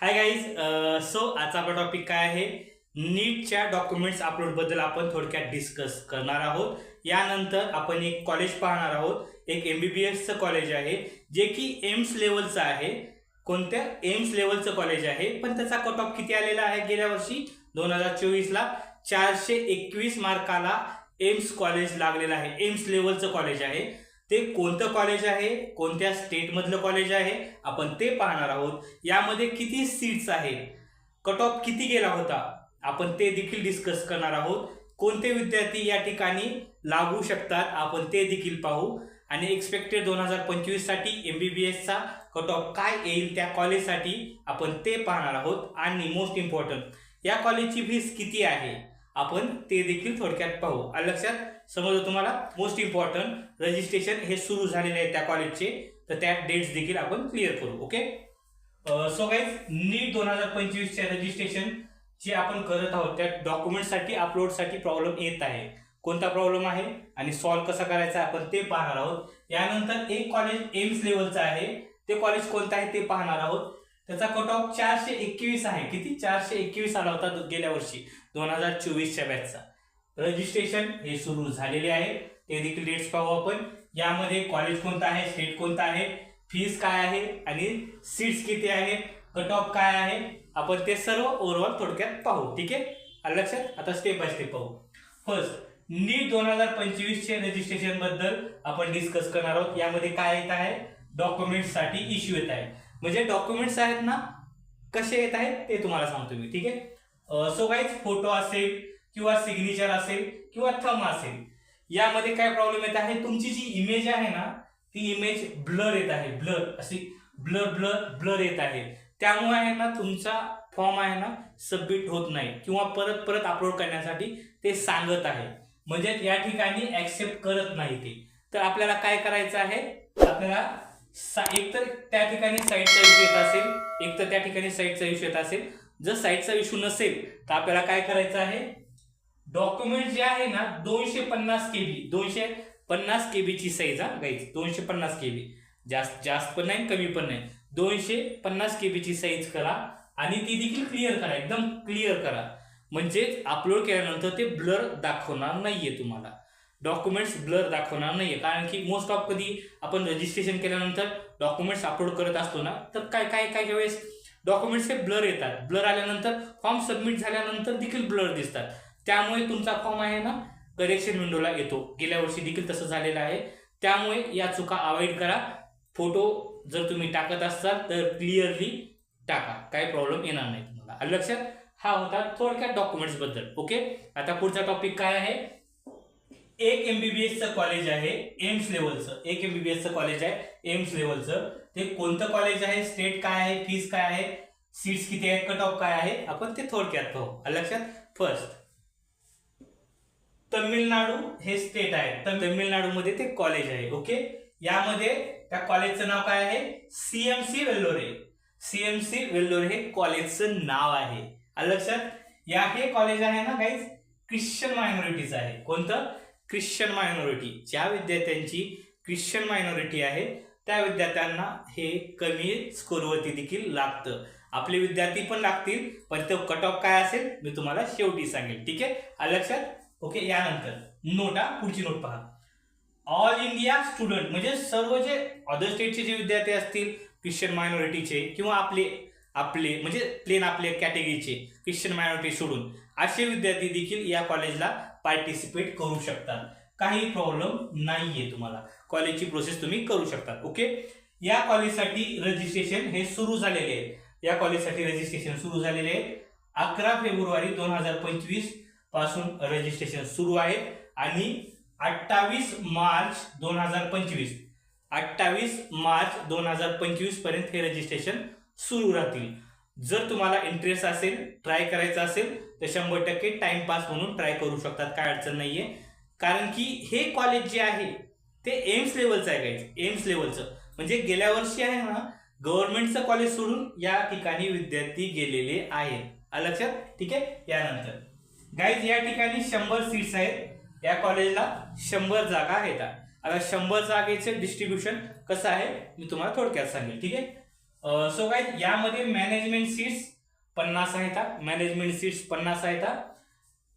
Hi guys so आजचा आपला topic काय आहे? नीटच्या डॉक्युमेंट्स अपलोडबद्दल आपण थोडक्यात डिस्कस करणार आहोत. यानंतर आपण एक कॉलेज पाहणार आहोत. एक एम बी बी एसचं कॉलेज आहे जे की एम्स लेवलचं आहे. कोणत्या एम्स लेवलचं कॉलेज आहे? पण त्याचा कट ऑफ किती आलेला आहे गेल्या वर्षी? दोन हजार चोवीसला चारशे एकवीस मार्काला एम्स कॉलेज लागलेलं आहे. एम्स लेवलचं कॉलेज आहे. ते कोणतं कॉलेज आहे? कोणत्या स्टेटमधलं कॉलेज आहे? आपण ते पाहणार आहोत. यामध्ये किती सीट्स आहेत? कट ऑफ किती गेला होता? आपण ते देखील डिस्कस करणार आहोत. कोणते विद्यार्थी या ठिकाणी लागू शकतात? आपण ते देखील पाहू. आणि एक्सपेक्टेड दोन हजार पंचवीससाठी एम बी बी एसचा कट ऑफ काय येईल त्या कॉलेजसाठी आपण ते पाहणार आहोत. आणि मोस्ट इम्पॉर्टंट या कॉलेजची फीस किती आहे? आपण ते देखील थोडक्यात पाहू. आणि लक्षात समजलं तुम्हाला? मोस्ट इम्पॉर्टंट रजिस्ट्रेशन हे सुरू झालेले आहे त्या कॉलेजचे तर त्या डेट्स देखील आपण क्लिअर करू ओके सो गाईज नीट दोन हजार पंचवीसच्या रजिस्ट्रेशन जे आपण करत आहोत त्या डॉक्युमेंटसाठी अपलोडसाठी प्रॉब्लेम येत आहे. कोणता प्रॉब्लेम आहे? आणि सॉल्व्ह कसा करायचा आपण ते पाहणार आहोत. यानंतर एक कॉलेज एम्स लेवलचं आहे. ते कॉलेज कोणतं आहे ते पाहणार आहोत. त्याचा कट ऑफ चारशे एकवीस आहे. किती? चारशे एकवीस आला होता गेल्या वर्षी. दोन हजार चोवीसच्या बॅचचा रजिस्ट्रेशन हे सुरू झालेले आहे. ते देखील डेट्स पाहू आपण. यामध्ये कॉलेज कोणतं आहे? स्टेट कोणतं आहे? फीस काय आहे? आणि सीट्स किती आहे कट ऑफ काय आहे? आपण ते सर्व ओव्हरऑल थोडक्यात पाहू. ठीक आहे? लक्षात? आता स्टेप बाय स्टेप पाहू. फर्स्ट नीट दोन हजार पंचवीसचे रजिस्ट्रेशनबद्दल आपण डिस्कस करणार आहोत. यामध्ये काय येत आहे? डॉक्युमेंट्ससाठी इश्यू येत आहे. म्हणजे डॉक्युमेंट्स आहेत ना कसे येत आहेत ते तुम्हाला सांगतो मी ठीक आहे? सो काहीच फोटो असेल किंवा सिग्नेचर असेल किंवा थम असेल यामध्ये काय प्रॉब्लेम येत आहे? तुमची जी इमेज आहे ना ती इमेज ब्लर येत आहे ब्लर अशी ब्लर ब्लर ब्लर येत आहे. त्यामुळे आहे ना तुमचा फॉर्म आहे ना सबमिट होत नाही किंवा परत परत अपलोड करण्यासाठी ते सांगत आहे. म्हणजे या ठिकाणी ऍक्सेप्ट करत नाही ते. तर आपल्याला काय करायचं आहे? आपल्याला एक तर त्या ठिकाणी साईटचा इश्यू येत असेल एक तर त्या ठिकाणी साईटचा इश्यू येत असेल. जर साईटचा इश्यू नसेल तर आपल्याला काय करायचं आहे? डॉक्युमेंट जे आहे ना दोनशे पन्नास केबी दोनशे पन्नास केबीची साईज हा गाईज दोनशे पन्नास केबी. जास्त जास्त पण नाही कमी पण नाही. दोनशे पन्नास केबीची साईज करा आणि ती देखील क्लिअर करा एकदम क्लिअर करा. म्हणजेच अपलोड केल्यानंतर ते ब्लर दाखवणार नाहीये तुम्हाला. डॉक्युमेंट्स ब्लर दाखवणार नाही आहे कारण की मोस्ट ऑफ कधी आपण रजिस्ट्रेशन केल्यानंतर डॉक्युमेंट्स अपलोड करत असतो ना तर काय काय काय वेळेस डॉक्युमेंट्स हे ब्लर येतात. ब्लर आल्यानंतर फॉर्म सबमिट झाल्यानंतर देखील ब्लर दिसतात. त्यामुळे तुमचा फॉर्म आहे ना करेक्शन विंडोला येतो. गेल्या वर्षी देखील तसं झालेलं आहे. त्यामुळे या चुका अवॉइड करा. फोटो जर तुम्ही टाकत असाल तर क्लिअरली टाका. काही प्रॉब्लेम येणार नाही तुम्हाला. लक्षात हा होता थोडक्यात डॉक्युमेंट्सबद्दल ओके आता पुढचा टॉपिक काय आहे? एक एमबीबीएसचं कॉलेज आहे एम्स लेवलचं एक एमबीबीएसचं कॉलेज आहे एम्स लेवलचं ते कोणतं कॉलेज आहे? स्टेट काय आहे? फीस काय आहे? सीट्स किती आहेत? कट ऑफ काय आहे? आपण ते थोडक्यात पाहू. लक्षात? फर्स्ट तमिळनाडू हे स्टेट आहे. तर तमिळनाडूमध्ये ते कॉलेज आहे ओके यामध्ये त्या कॉलेजचं नाव काय आहे? सीएमसी वेल्लोरे. सीएमसी वेल्लोरे हे कॉलेजचं नाव आहे. लक्षात? या हे कॉलेज आहे ना काहीच ख्रिश्चन मायनॉरिटीचं आहे. कोणतं? ख्रिश्चन मायनॉरिटी ज्या विद्यार्थ्यांची ख्रिश्चन मायनॉरिटी आहे त्या विद्यार्थ्यांना हे कमी स्कोरवरती देखील लागतं. आपले विद्यार्थी पण लागतील पण तो कट ऑफ काय असेल मी तुम्हाला शेवटी सांगेल. ठीक आहे? आलं लक्षात? ओके यानंतर. नोट हा पुढची नोट पहा. ऑल इंडिया स्टुडंट म्हणजे सर्व जे अदर स्टेटचे जे विद्यार्थी असतील ख्रिश्चन मायनॉरिटीचे किंवा आपले आपले म्हणजे प्लेन आपले कॅटेगरीचे क्रिश्चन मायनॉरिटी सोडून असे विद्यार्थी देखील या कॉलेजला पार्टिसिपेट करू शकतात. काही प्रॉब्लेम नाहीये तुम्हाला. कॉलेजची प्रोसेस तुम्ही करू शकता ओके या कॉलेजसाठी रजिस्ट्रेशन हे सुरू झालेले आहे. या कॉलेजसाठी रजिस्ट्रेशन सुरू झालेले आहे. अकरा फेब्रुवारी दोन हजार पंचवीसपासून रजिस्ट्रेशन सुरू आहे आणि अठ्ठावीस मार्च दोन हजार पंचवीस. अठ्ठावीस मार्च दोन हजार पंचवीसपर्यंत हे रजिस्ट्रेशन सुरू राहतील जर तुम्हाला इंटरेस्ट असेल ट्राय करायचं असेल तर शंभर टक्के टाइमपास म्हणून ट्राय करू शकतात. काय अडचण नाहीये. कारण की हे कॉलेज जे आहे ते एम्स लेवलचं आहे काही एम्स लेवलचं म्हणजे गेल्या वर्षी आहे ना गव्हर्नमेंटचं कॉलेज सोडून या ठिकाणी विद्यार्थी गेलेले आहेत. लक्षात? ठीक आहे? यानंतर. गाईज या ठिकाणी शंभर सीट्स आहेत. या कॉलेजला शंभर जागा आहेत. आता शंभर जागेचं डिस्ट्रीब्युशन कसं आहे मी तुम्हाला थोडक्यात सांगेल. ठीक आहे? सो काय यामध्ये मॅनेजमेंट सीट्स पन्नास आहेत. मॅनेजमेंट सीट्स पन्नास आहेत.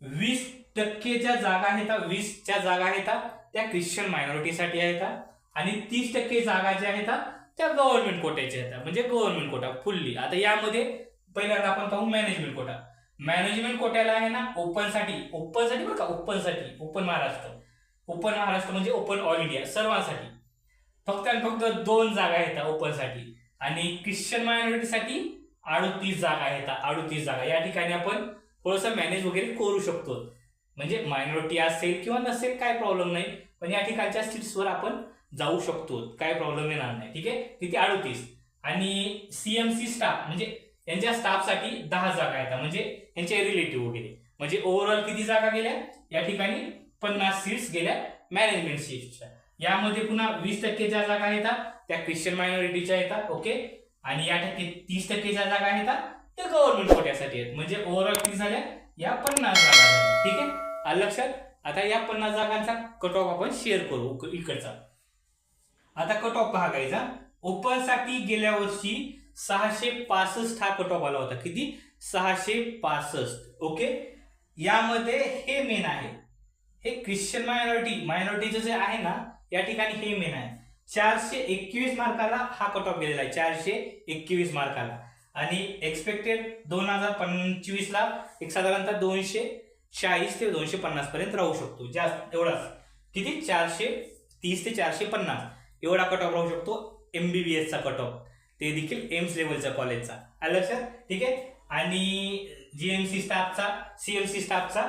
वीस टक्के ज्या जागा आहेत. वीसच्या जागा आहेत. त्या ख्रिश्चन मायनॉरिटीसाठी आहेत. आणि तीस टक्के जागा ज्या आहेत त्या गव्हर्नमेंट कोट्याच्या आहेत. म्हणजे गव्हर्नमेंट कोटा फुल्ली आता यामध्ये पहिल्यांदा आपण पाहू मॅनेजमेंट कोटा मॅनेजमेंट कोट्याला आहे ना ओपनसाठी ओपनसाठी बरं का? ओपनसाठी ओपन महाराष्ट्र. ओपन महाराष्ट्र म्हणजे ओपन ऑल इंडिया सर्वांसाठी. फक्त आणि फक्त दोन जागा आहेत ओपनसाठी आणि ख्रिश्चन मायनॉरिटीसाठी अडुतीस जागा आहेत अडुतीस जागा. या ठिकाणी आपण थोडंसं मॅनेज वगैरे करू शकतो. म्हणजे मायनॉरिटी असेल किंवा नसेल काय प्रॉब्लेम नाही. पण या ठिकाणच्या सीट्सवर आपण जाऊ शकतो. काय प्रॉब्लेम येणार नाही. ठीक आहे? तिथे अडुतीस. आणि सीएमसी स्टाफ म्हणजे यांच्या स्टाफसाठी दहा जागा आहेत. म्हणजे यांचे रिलेटिव्ह वगैरे. म्हणजे ओव्हरऑल किती जागा गेल्या? या ठिकाणी पन्नास सीट्स गेल्या मॅनेजमेंट सीट्सच्या यामध्ये पुन्हा वीस टक्के ज्या जागा येतात त्या ख्रिश्चन मायनॉरिटीच्या येतात ओके आणि या टक्के तीस टक्के ज्या जागा आहेत त्या गव्हर्नमेंट कोट्यासाठी आहेत. म्हणजे ओव्हरऑल किती झाल्या? या पन्नास जागा झाल्या. ठीक आहे? आलं लक्षात? आता या पन्नास जागांचा कट ऑफ आपण शेअर करू इकडचा. आता कट ऑफ पहा गाईचा गेल्या वर्षी सहाशे पासष्ट हा कट ऑफ आला होता. किती? सहाशे पासष्ट ओके यामध्ये हे मेन आहे. हे ख्रिश्चन मायनॉरिटी मायनॉरिटीचं जे आहे ना या ठिकाणी हे मेन आहे. चारशे एकवीस मार्काला हा कट ऑफ गेलेला आहे. चारशे एकवीस मार्काला. आणि एक्सपेक्टेड दोन हजार पंचवीस ला एक साधारणतः दोनशे चाळीस ते दोनशे पन्नास पर्यंत राहू शकतो. जास्त एवढाच. किती? चारशे तीस ते चारशे पन्नास. एवढा कट ऑफ राहू शकतो. एमबीबीएसचा कट ऑफ ते देखील एम्स लेवलच्या कॉलेजचा आलं लक्षात? ठीक आहे? आणि जीएमसी स्टाफचा सीएमसी स्टाफचा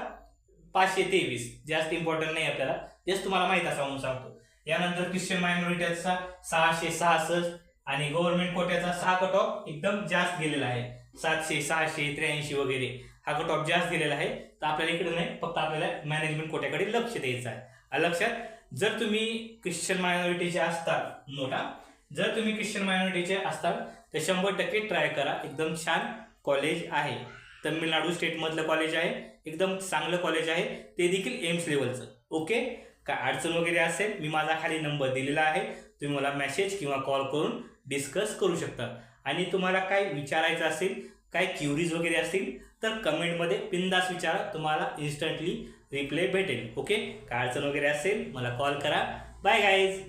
पाचशे तेवीस. जास्त इम्पॉर्टंट नाही आपल्याला. जस्ट तुम्हाला माहीत असा म्हणून सांगतो. यानंतर क्रिश्चन मायनॉरिटीचा सहाशे सहासष्ट आणि गव्हर्नमेंट कोट्याचा सहा कट ऑफ एकदम जास्त गेलेला आहे. सातशे सहाशे त्र्याऐंशी वगैरे हा कट ऑफ जास्त गेलेला आहे. तर आपल्याला इकडे नाही फक्त आपल्याला मॅनेजमेंट कोट्याकडे लक्ष द्यायचं आहे. लक्षात जर तुम्ही क्रिश्चन मायनॉरिटीचे असताल नोटा जर तुम्ही ख्रिश्चन मायनॉरिटीचे असताल तर शंभर टक्के ट्राय करा. एकदम छान कॉलेज आहे. तमिळनाडू स्टेटमधलं कॉलेज आहे. एकदम चांगलं कॉलेज आहे. ते देखील एम्स लेवलचं ओके काय अडचण वगैरे असेल मी माझा खाली नंबर दिलेला आहे. तुम्ही मला मेसेज किंवा कॉल करून डिस्कस करू शकता. आणि तुम्हाला काय विचारायचं असेल काय क्युरीज वगैरे असतील तर कमेंटमध्ये बिंदास विचारा. तुम्हाला इन्स्टंटली रिप्लाय भेटेल. ओके काय अडचण वगैरे असेल मला कॉल करा. Bye guys